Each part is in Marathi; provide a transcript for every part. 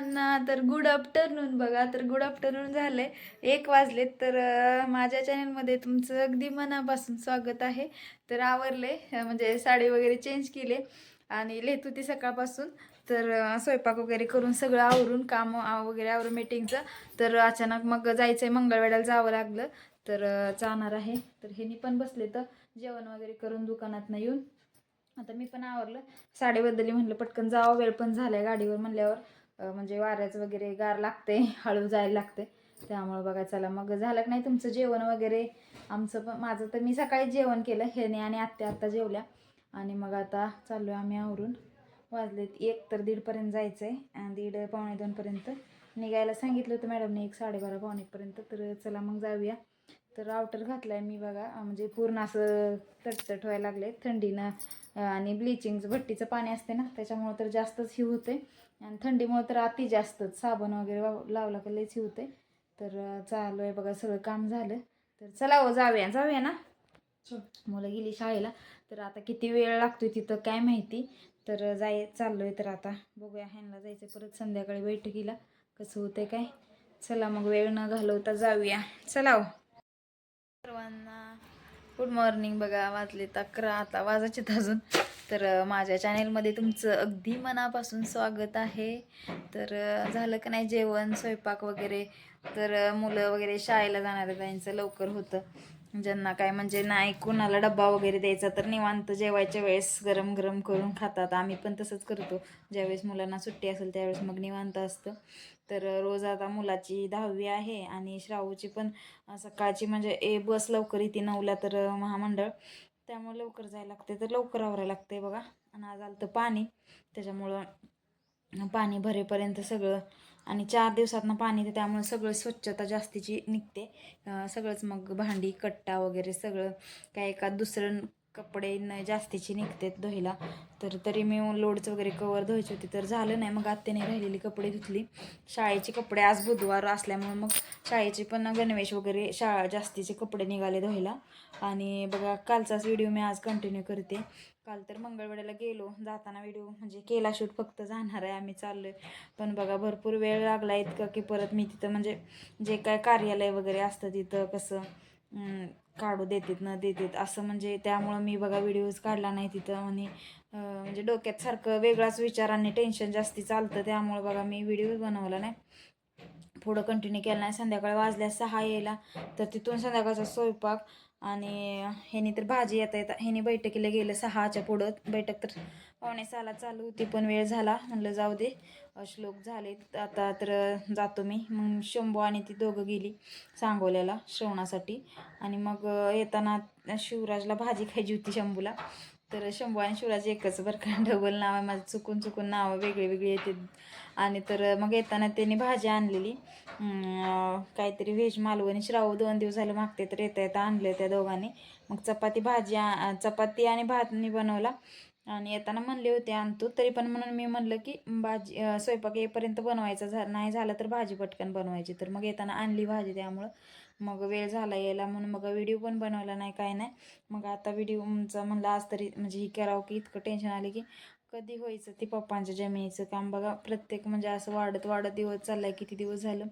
सर्वांना तर गुड आफ्टरनून बघा. तर गुड आफ्टरनून झाले एक वाजलेत तर माझ्या चॅनलमध्ये तुमचं अगदी मनापासून स्वागत आहे. तर आवरले म्हणजे साडी वगैरे चेंज केले आणि लिहित होती सकाळपासून. तर स्वयंपाक वगैरे करून सगळं आवरून काम वगैरे आवरून मीटिंगचं तर अचानक मग जायचं आहे मंगळवेढ्याला जावं लागलं. तर जाणार आहे. तर ह्यानी पण बसले तर जेवण वगैरे करून दुकानात येऊन. आता मी पण आवरलं. साडी बदलली म्हणलं पटकन जावं वेळ पण झालाय गाडीवर म्हणल्यावर. म्हणजे वाऱ्याचं वगैरे गार लागते हळू जायला लागते त्यामुळं बघा चला मग झालं की नाही तुमचं जेवण वगैरे? आमचं पण माझं तर मी सकाळी जेवण केलं हेने आणि आत्या आत्ता जेवल्या. आणि मग आता चाललो आम्ही आवरून. वाजलेत एक तर दीडपर्यंत जायचं आहे आणि दीड पावणे दोनपर्यंत निघायला सांगितलं होतं मॅडमने एक साडेबारा पावणेपर्यंत तर चला मग जाऊया. तर रावटर घातला आहे मी बघा. म्हणजे पूर्ण असं तटतट व्हायला लागले थंडीनं आणि ब्लिचिंगचं भट्टीचं पाणी असते ना त्याच्यामुळं तर जास्तच ही होते आणि थंडीमुळं तर अति जास्तच साबण वगैरे लावला का लयच ही होते तर चालू आहे बघा सगळं काम झालं. तर चला हो जाऊया जाऊया ना. मुलं गेली शाळेला. तर आता किती वेळ लागतोय तिथं काय माहिती. तर जाय चाललो आहे तर आता. बघूया ह्यांना जायचं परत संध्याकाळी बैठकीला. कसं होतंय काय. चला मग वेळ न घालवता जाऊया. चला हो. सर्वांना गुड मॉर्निंग बघा वाजले अकरा आता वाजायचे अजून. तर माझ्या चॅनेलमध्ये तुमचं अगदी मनापासून स्वागत आहे. तर झालं का नाही जेवण स्वयंपाक वगैरे? तर मुलं वगैरे शाळेला जाणार त्यांचं लवकर होतं. ज्यांना काय म्हणजे नाही कोणाला डब्बा वगैरे द्यायचा तर निवांत जेवायच्या वेळेस गरम गरम करून खातात. आम्ही पण तसंच करतो. ज्यावेळेस मुलांना सुट्टी असेल त्यावेळेस मग निवांत असतं. तर रोज आता मुलाची दहावी आहे आणि श्रावूची पण सकाळची म्हणजे ए बस लवकर येते नऊला तर महामंडळ. त्यामुळे लवकर जायला लागते. तर लवकर आवरायला लागते बघा. आणि आज आलं तर पाणी. त्याच्यामुळं पाणी भरेपर्यंत सगळं आणि चार दिवसातनं पाणी येते त्यामुळे सगळं स्वच्छता जास्तीची निघते. सगळंच मग भांडी कट्टा वगैरे सगळं काय एका दुसरं कपडे न जास्तीची निघतात धुयला तर तरी मी लोडचं वगैरे कवर धुवायची होती तर झालं नाही. मग आत्याने राहिलेली कपडे धुतली. शाळेचे कपडे आज बुधवार असल्यामुळे मग शाळेचे पण गणवेश वगैरे शाळा जास्तीचे कपडे निघाले धुयला आणि बघा कालचाच व्हिडिओ मी आज कंटिन्यू करते. काल तर मंगळवेड्याला गेलो. जाताना व्हिडिओ म्हणजे केला शूट फक्त जाणार आहे आम्ही चाललो आहे पण बघा भरपूर वेळ लागला इतका की परत मी तिथं म्हणजे जे काय कार्यालय वगैरे असतं तिथं कसं काढू देतात न देतात असं म्हणजे त्यामुळं मी बघा व्हिडिओज काढला नाही तिथं. आणि म्हणजे डोक्यात सारखं वेगळाच विचार आणि टेन्शन जास्ती चालतं. त्यामुळं बघा मी व्हिडिओ बनवला नाही. पुढं कंटिन्यू केला नाही. संध्याकाळी वाजल्या सहा यायला. तर तिथून संध्याकाळचा स्वयंपाक आणि ह्यानी तर भाजी येता येता ह्यानी बैठकीला गेलं सहाच्या पुढं. बैठक तर पावणे सहाला चालू होती पण वेळ झाला. म्हणलं जाऊ दे श्लोक झाले. आता तर जातो मी. मग शंभू आणि ती दोघं गेली सांगोल्याला श्रवणासाठी. आणि मग येताना शिवराजला भाजी खायची होती शंभूला. तर शंभू आणि शिवराज एकच बरं का. डबल नाव आहे माझं. चुकून चुकून नावं वेगळी वेगळी येते. आणि तर मग येताना त्यांनी भाजी आणलेली. काहीतरी व्हेज मालवणी. श्रावू दोन दिवस झाले मागते तर येता येता आणलं त्या दोघांनी. मग चपाती भाजी आ- चपाती आणि भात मी बनवला. आणि येताना म्हणले होते आणतो. तरी पण म्हणून मी म्हणलं की भाजी स्वयंपाक येईपर्यंत बनवायचा झा नाही झालं तर भाजी पटकन बनवायची. तर मग येताना आणली भाजी त्यामुळं. मग वेळ झाला यायला म्हणून मग व्हिडिओ पण बनवला नाही काय नाही. मग आता व्हिडिओचा म्हणलं आज तरी म्हणजे ही करावं की इतकं टेन्शन आले की कधी व्हायचं ते पप्पांच्या जमिनीचं काम बघा प्रत्येक म्हणजे असं वाढत वाढत दिवस चाललाय किती दिवस झालं.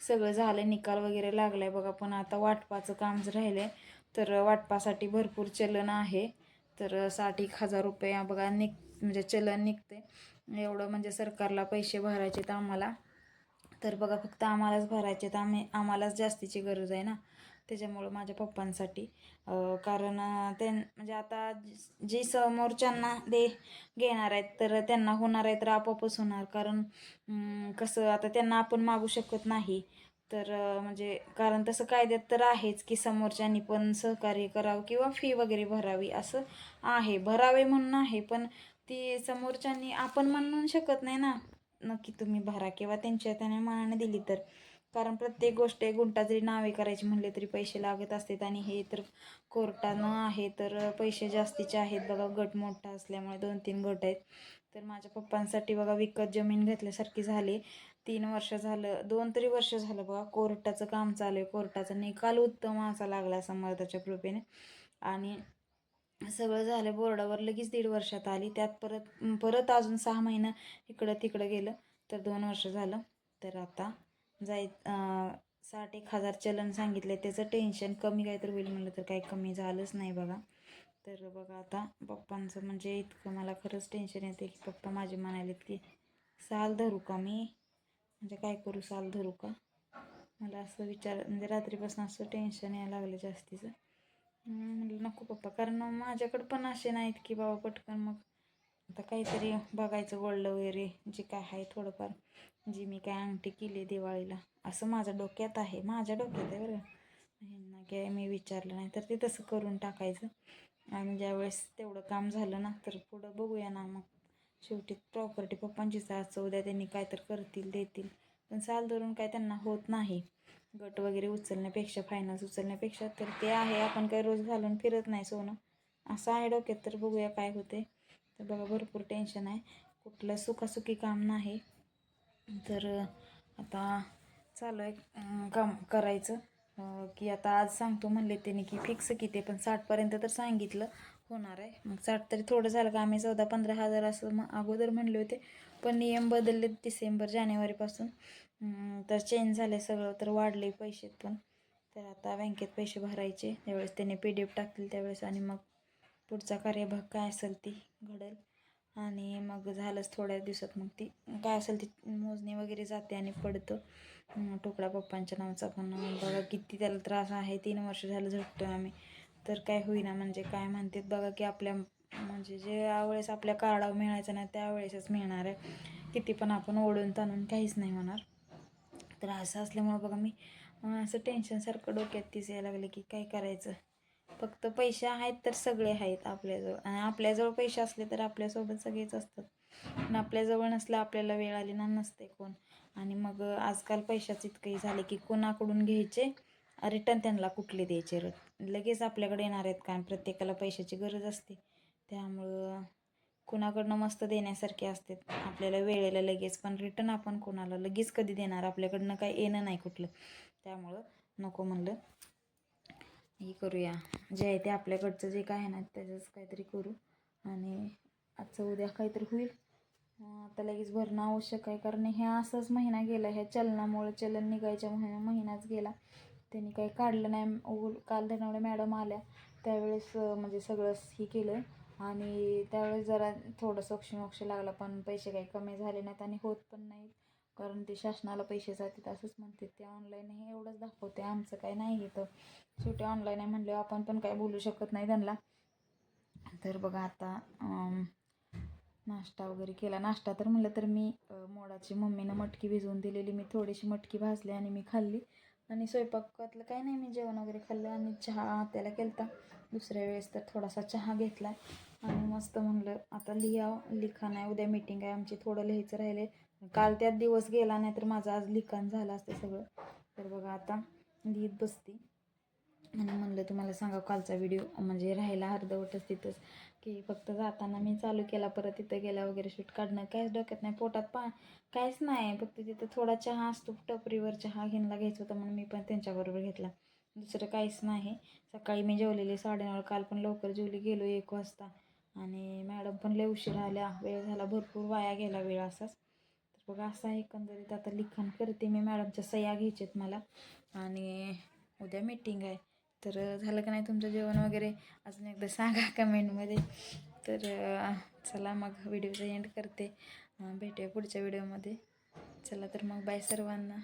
सगळं झालं निकाल वगैरे लागलाय बघा पण आता वाटपाचं काम जर राहिलंय तर वाटपासाठी भरपूर चलन आहे. तर साठ एक हजार रुपये बघा निघ म्हणजे चलन निघते एवढं म्हणजे सरकारला पैसे भरायचे तर आम्हाला. तर बघा फक्त आम्हालाच भरायचे तर आम्ही आम्हालाच जास्तीची गरज आहे ना. त्याच्यामुळं माझ्या पप्पांसाठी. कारण त्यां म्हणजे आता जी- समोरच्यांना दे घेणार आहेत तर त्यांना होणार आहे तर आपोआपच होणार. कारण कसं आता त्यांना आपण मागू शकत नाही. तर म्हणजे कारण तसं कायद्यात तर आहेच की समोरच्यांनी पण सहकार्य करावं किंवा फी वगैरे भरावी असं आहे. भरावे म्हणून आहे पण ती समोरच्यांनी आपण म्हणू शकत नाही ना. नक्की तुम्ही भरा किंवा त्यांच्या त्याने मनाने दिली तर. कारण प्रत्येक गोष्ट एक गुंटा जरी नावे करायची म्हणले तरी पैसे लागत असतात आणि हे तर कोर्टानं आहे तर पैसे जास्तीचे आहेत बघा गट मोठा असल्यामुळे दोन तीन गट आहेत. तर माझ्या पप्पांसाठी बघा विकत जमीन घेतल्यासारखी झाली. तीन वर्ष झालं दोन तरी वर्ष झालं बघा कोर्टाचं काम चालू आहे. कोर्टाचा निकाल उत्तम असा लागला समर्थाच्या कृपेने. आणि सगळं झालं बोर्डावर लगेच दीड वर्षात आली. त्यात परत परत अजून सहा महिनं इकडं तिकडं गेलं तर दोन वर्ष झालं. तर आता जाय साठ एक हजार चलन सांगितलं. त्याचं टेन्शन कमी काहीतरी होईल म्हणलं तर काही कमी झालंच नाही बघा. तर बघा आता पप्पांचं म्हणजे इतकं मला खरंच टेन्शन येते की पप्पा माझे म्हणालेत की साल धरू का मी? म्हणजे काय करू साल धरू का? मला असं विचार म्हणजे रात्रीपासून असं टेन्शन यायला लागलं जास्तीचं. म्हटलं नको पप्पा कारण माझ्याकडं पण असे नाहीत की बाबा पटकन मग आता काहीतरी बघायचं गोल्ड वगैरे जे काय आहे थोडंफार जी मी काय अंगठी केली दिवाळीला. असं माझ्या डोक्यात आहे माझ्या डोक्यात आहे बरं. ह्यांना काय मी विचारलं नाही तर ते तसं करून टाकायचं. आणि ज्यावेळेस तेवढं काम झालं ना तर पुढं बघूया ना मग. शेवटी प्रॉपर्टी पप्पांचीच असं उद्या त्यांनी काय तर करतील देतील. पण साल धरून काय त्यांना होत नाही. गट वगैरे उचलण्यापेक्षा फायनान्स उचलण्यापेक्षा तर ते आहे. आपण काही रोज घालून फिरत नाही सोनं. असं आहे डोक्यात. तर बघूया काय होते तर बघा भरपूर टेन्शन आहे. कुठलं सुखासुखी काम नाही. तर आता चालू आहे काम करायचं. की आता आज सांगतो म्हणले त्यांनी की फिक्स किती पण साठपर्यंत तर सांगितलं. होणार आहे. मग साठ तरी थोडं झालं का? आम्ही चौदा पंधरा हजार असं मग अगोदर म्हणले होते. पण नियम बदलले डिसेंबर जानेवारीपासून. तर चेंज झाले सगळं तर वाढले पैसे पण. तर आता बँकेत पैसे भरायचे. त्यावेळेस त्याने पी डी एफ टाकतील त्यावेळेस आणि मग पुढचा कार्यभाग काय असेल ती घडेल. आणि मग झालंच थोड्या दिवसात मग ती काय असेल ती मोजणी वगैरे जाते आणि पडतं. टोकडा पप्पांच्या नावाचा पण. बघा किती त्याला त्रास आहे. तीन वर्ष झालं झटतो आम्ही. तर काय होईना म्हणजे काय म्हणतात बघा की आपल्या म्हणजे जे यावेळेस आपल्या कार्डावर मिळायचं नाही त्यावेळेसच मिळणार आहे. किती पण आपण ओढून ताणून काहीच नाही होणार. असं असल्यामुळं बघा मी असं टेन्शनसारखं डोक्यात तीच यायला लागले की काय करायचं? फक्त पैसे आहेत तर सगळे आहेत आपल्याजवळ. आणि आपल्याजवळ पैसे असले तर आपल्यासोबत सगळेच असतात. पण आपल्याजवळ नसलं आपल्याला वेळ आली ना नसते कोण. आणि मग आजकाल पैशाचं इतकंही झाले की कोणाकडून घ्यायचे? रिटर्न त्यांना कुठले द्यायचे? लगेच आपल्याकडे येणार आहेत कारण प्रत्येकाला पैशाची गरज असते. त्यामुळं कुणाकडनं मस्त देण्यासारखे असते आपल्याला वेळेला लगेच पण रिटर्न आपण कोणाला लगेच कधी देणार? आपल्याकडनं काही येणं नाही कुठलं. त्यामुळं नको म्हणलं. हे करूया. जे आहे ते आपल्याकडचं जे काय आहे ना त्याचंच काहीतरी करू. आणि आजचं उद्या काहीतरी होईल. आता लगेच भरणं आवश्यक आहे. कारण हे असंच महिना गेला ह्या चलनामुळे चलन निघायच्या महिना महिनाच गेला. त्यांनी काही काढलं नाही. काल धनवडे मॅडम आल्या. त्यावेळेस म्हणजे सगळं हे केलं. आणि त्यावेळेस जरा थोडंसं अक्षमोक्ष लागला पण पैसे काही कमी झाले नाहीत आणि होत पण नाहीत. कारण ते शासनाला पैसे जातात असंच म्हणतात. ते ऑनलाईन हे एवढंच दाखवते आमचं काही नाही घेतं शेवटी ऑनलाईन आहे म्हणल्यावर आपण पण काय बोलू शकत नाही त्यांना. तर बघा आता नाश्ता वगैरे केला. नाश्ता तर म्हणलं तर मी मोडाची मम्मीनं मटकी भिजवून दिलेली. मी थोडीशी मटकी भाजली आणि मी खाल्ली. आणि स्वयंपाकातलं काही नाही. मी जेवण वगैरे खाल्लं आणि चहा त्याला केलता. दुसऱ्या वेळेस तर थोडासा चहा घेतला. आणि मस्त म्हणलं आता लिहा लिखाण आहे उद्या मीटिंग आहे आमची थोडं लिहायचं राहिले काल त्यात दिवस गेला नाही तर माझं आज लिखाण झालं असतं सगळं. तर बघा आता लिहित बसते. आणि म्हणलं तुम्हाला सांगा कालचा व्हिडिओ म्हणजे राहायला अर्धवटच तिथंच. की फक्त जाताना मी चालू केला परत तिथं गेला वगैरे शूट काढणं काहीच डोक्यात नाही. पोटात पा काहीच नाही. फक्त तिथं थोडा चहा असतो टपरीवर चहा घेणला घ्यायचा होता म्हणून मी पण त्यांच्याबरोबर घेतला. दुसरं काहीच नाही. सकाळी मी जेवलेली साडेनऊ काल पण लवकर जेवली गेलो एक वाजता. आणि मॅडम पण लय उशीर आल्या. वेळ झाला भरपूर वाया गेला वेळ असाच. तर बघा असा एकंदरीत आता लिखाण करते मी. मॅडमच्या सह्या घ्यायच्यात मला. आणि उद्या मीटिंग आहे. तर झालं का नाही तुमचं जेवण वगैरे? अजून एकदा सांगा कमेंटमध्ये तर चला मग व्हिडिओचा एंड करते. भेटूया पुढच्या व्हिडिओमध्ये चला तर मग बाय सर्वांना.